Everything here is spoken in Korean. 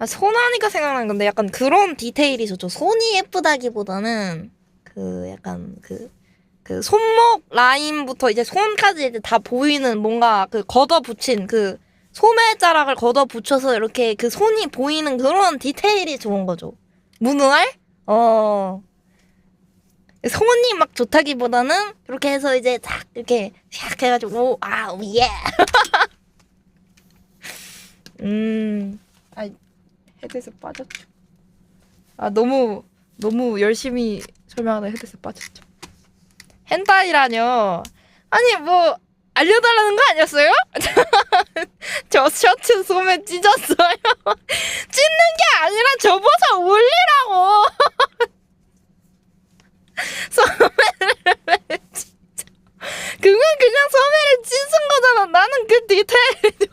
아, 손하니까 생각나는 건데 약간 그런 디테일이 좋죠. 손이 예쁘다기보다는 그 약간 그, 그 손목 라인부터 이제 손까지 이제 다 보이는 뭔가 그 걷어 붙인 그 소매자락을 걷어 붙여서 이렇게 그 손이 보이는 그런 디테일이 좋은 거죠. 무능할? 어. 손이 막 좋다기보다는 이렇게 해서 이제 딱 이렇게 샥 해가지고 아 예. 음. 아 헤드셋 빠졌죠. 아 너무 너무 열심히 설명하다 헤드셋 빠졌죠. 헨타이라뇨. 아니 뭐 알려달라는 거 아니었어요? 저 셔츠 소매 찢었어요. 찢는 게 아니라 접어서 올리라고. 소매를 왜 찢어? 그건 그냥 소매를 찢은 거잖아. 나는 그 디테일이